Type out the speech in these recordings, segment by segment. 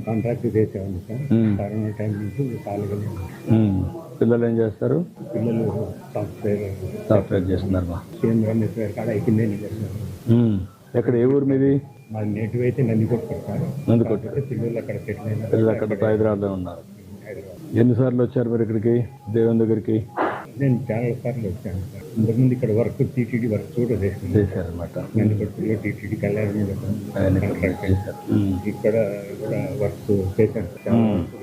Contract చేసేవాడిని sir. మ్మ్. Corona time నుంచి ఉన్నాను. ఉమ్. పిల్లలు ఏం చేస్తారు? పిల్లలు సాఫ్ట్వేర్ సాఫ్ట్వేర్ చేస్తున్నారు మా. రమేష్ గారు కాడ అయిపోయిందే చేస్తున్నారు. ఉమ్. ఎక్కడ ఏ ఊరు మీది? మా నేటివ్ అయితే నంది కొట్టుకుంటారు నందికొట్టు. పిల్లలు అక్కడ పిల్లలు అక్కడ హైదరాబాద్లో ఉన్నారు. ఎన్నిసార్లు వచ్చారు మీరు ఇక్కడికి? దేవుని దగ్గరికి? నేను చాలా సార్లు వచ్చాను ఇంతకుముందు ఇక్కడ వర్క్ టీటీడీ వర్క్ కూడా చేశారనమాట నందికొట్టులో టీటీడీ కళ్యాణ ఉమ్. ఇక్కడ కూడా వర్క్ చేశాను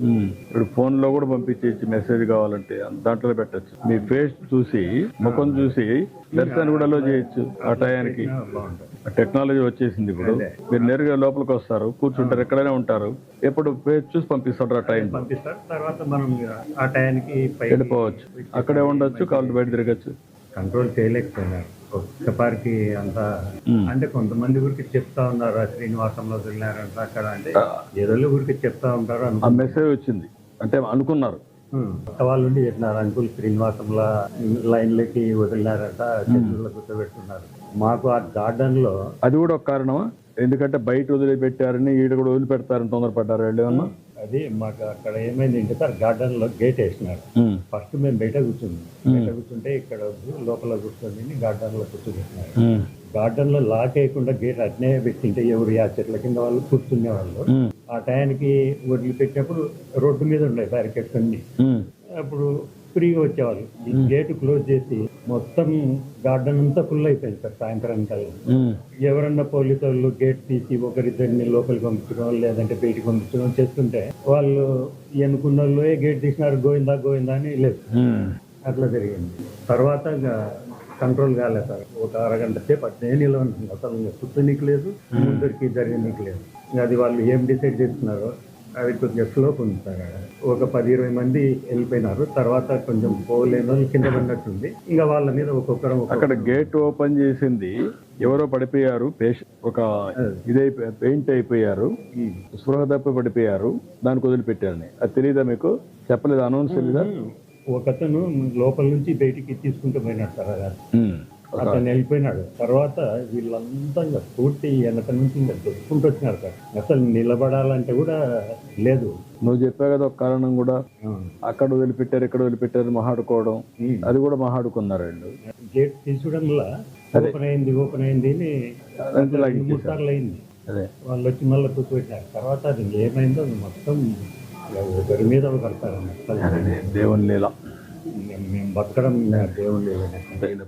ఇప్పుడు ఫోన్లో కూడా పంపించేసి మెసేజ్ కావాలంటే దాంట్లో పెట్టచ్చు. మీ ఫేస్ చూసి ముఖం చూసి దర్శనాన్ని కూడా అలో చేయొచ్చు ఆ టయానికి. టెక్నాలజీ వచ్చేసింది ఇప్పుడు. మీరు నేరుగా లోపలికి వస్తారు కూర్చుంటారు ఎక్కడైనా ఉంటారు. ఎప్పుడు ఫేస్ చూసి పంపిస్తారు ఆ టైం పంపిస్తారు. తర్వాత మనం ఆ టయానికి పైకి వెళ్ళిపోవచ్చు. అక్కడే ఉండొచ్చు కాళ్ళు బయట తిరగచ్చు. కంట్రోల్ చేయలేకపోయినారు. ఒక్కపారికి అంతా. అంటే కొంతమంది ఊరికి చెప్తా ఉన్నారు శ్రీనివాసంలో వెళ్ళారంట అక్కడ అంటే ఏదో ఊరికి చెప్తా ఉంటారు ఆ మెసేజ్ వచ్చింది. అంటే అనుకున్నారు. కొత్త వాళ్ళు ఉండి చెప్పినారు అంకుల్ శ్రీనివాసంలో లైన్లకి వదిలినారంట చెట్లలో కూర్చోబెట్టున్నారు మాకు ఆ గార్డెన్లో అది కూడా ఒక కారణమా? ఎందుకంటే బయట వదిలిపెట్టారని ఈడ కూడా వదిలిపెడతారని తొందరపడ్డారు వాళ్ళు ఏమన్నా అది మాకు అక్కడ ఏమైంది అంటే సార్ గార్డెన్లో గేట్ వేసినారు. ఫస్ట్ మేము బయట కూర్చున్నాం బయట కూర్చుంటే ఇక్కడ లోపల కూర్చొని గార్డెన్లో ఉమ్. గార్డెన్లో లాక్ వేయకుండా గేట్ అట్నే పెట్టింటే ఎవరు ఆ చెట్ల కింద వాళ్ళు కూర్చునే వాళ్ళు. ఆ టయానికి వదిలిపెట్టినప్పుడు రోడ్డు మీద ఉన్నాయి బ్యారికేడ్స్ అన్ని. అప్పుడు ఫ్రీగా వచ్చేవాళ్ళు. ఈ గేట్ క్లోజ్ చేసి మొత్తం గార్డెన్ అంతా ఫుల్ అయిపోయింది సార్ సాయంత్రం కల్లా. ఎవరన్నా పోలీసు వాళ్ళు గేట్ తీసి ఒకరిద్దరిని లోపలికి పంపించడం లేదంటే బయటికి పంపించడం చేస్తుంటే వాళ్ళు ఎన్నుకున్న వాళ్ళు "ఏ గేట్ తీసినారు గోయిందా గోయిందా అని లేదు. అట్లా జరిగింది. తర్వాత ఇంకా కంట్రోల్ కాలేదు సార్. ఒక అరగంట సేపు అట్లే అసలు ఇంకా కూర్చోనీకి లేదు ముందరికి జరగనీకి లేదు. ఇంకా అది వాళ్ళు ఏం డిసైడ్ చేస్తున్నారో అది కొద్దిగా స్లోప్ ఉంది సార్. ఆడ. ఒక పది ఇరవై మంది వెళ్ళిపోయినారు. తర్వాత కొంచెం పోలేని వాళ్ళు కింద పడినట్టుంది. ఇంకా వాళ్ళ మీద ఒక్కొక్కరం ఒక్కొక్క అక్కడ గేట్ ఓపెన్ చేసింది. ఎవరో పడిపోయారు. ఒక ఇదైపోయి పెయింట్ అయిపోయారు. స్పృహ తప్పి పడిపోయారు. దానికి వదిలిపెట్టారని అది తెలియదా మీకు? చెప్పలేదు? అనౌన్స్ తెలీదా? ఒకతను లోపల నుంచి బయటికి తీసుకుంటూ పోయినాడు సార్. అది. ఉమ్. అతను వెళ్ళిపోయినాడు. తర్వాత వీళ్ళంతా ఇంకా పూర్తి వెనక నుంచి ఇంకా దొరుకుంటూ వచ్చినారు సార్. అసలు నిలబడాలంటే కూడా లేదు. నువ్వు చెప్పావు కదా ఒక కారణం కూడా. అక్కడ వదిలిపెట్టారు ఇక్కడ వదిలిపెట్టారు మహాడుకోవడం. అది కూడా మహాడుకున్నారు వీళ్ళు. గేట్ తీసుకోవడం వల్ల ఓపెన్ అయింది ఓపెన్ అయింది అని అదంతా లాగి మూడు సార్లు అయింది. అదే. వాళ్ళు వచ్చి మళ్ళీ కూర్చోబెట్టినారు తర్వాత అది ఏమైందో అది మొత్తం ఒకరి మీద అదే దేవుని లీల. మేము బతకడం దేవుడు లేదు